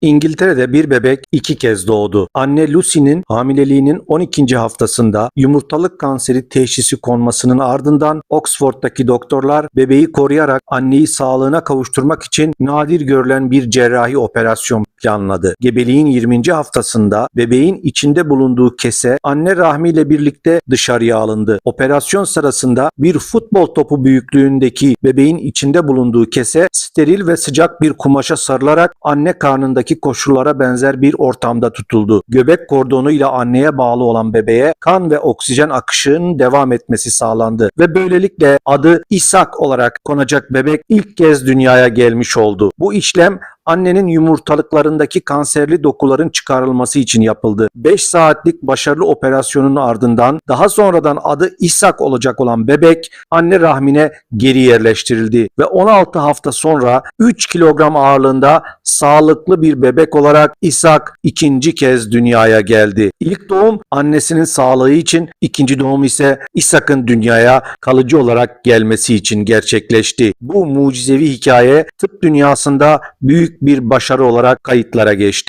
İngiltere'de bir bebek iki kez doğdu. Anne Lucy'nin hamileliğinin 12. haftasında yumurtalık kanseri teşhisi konmasının ardından Oxford'daki doktorlar bebeği koruyarak anneyi sağlığına kavuşturmak için nadir görülen bir cerrahi operasyon planladı. Gebeliğin 20. haftasında bebeğin içinde bulunduğu kese anne rahmiyle birlikte dışarıya alındı. Operasyon sırasında bir futbol topu büyüklüğündeki bebeğin içinde bulunduğu kese steril ve sıcak bir kumaşa sarılarak anne karnındaki koşullara benzer bir ortamda tutuldu. Göbek kordonu ile anneye bağlı olan bebeğe kan ve oksijen akışının devam etmesi sağlandı ve böylelikle adı İshak olarak konacak bebek ilk kez dünyaya gelmiş oldu. Bu işlem annenin yumurtalıklarındaki kanserli dokuların çıkarılması için yapıldı. 5 saatlik başarılı operasyonun ardından daha sonradan adı İshak olacak olan bebek anne rahmine geri yerleştirildi ve 16 hafta sonra 3 kilogram ağırlığında sağlıklı bir bebek olarak İshak ikinci kez dünyaya geldi. İlk doğum annesinin sağlığı için, ikinci doğum ise İshak'ın dünyaya kalıcı olarak gelmesi için gerçekleşti. Bu mucizevi hikaye tıp dünyasında büyük bir başarı olarak kayıtlara geçti.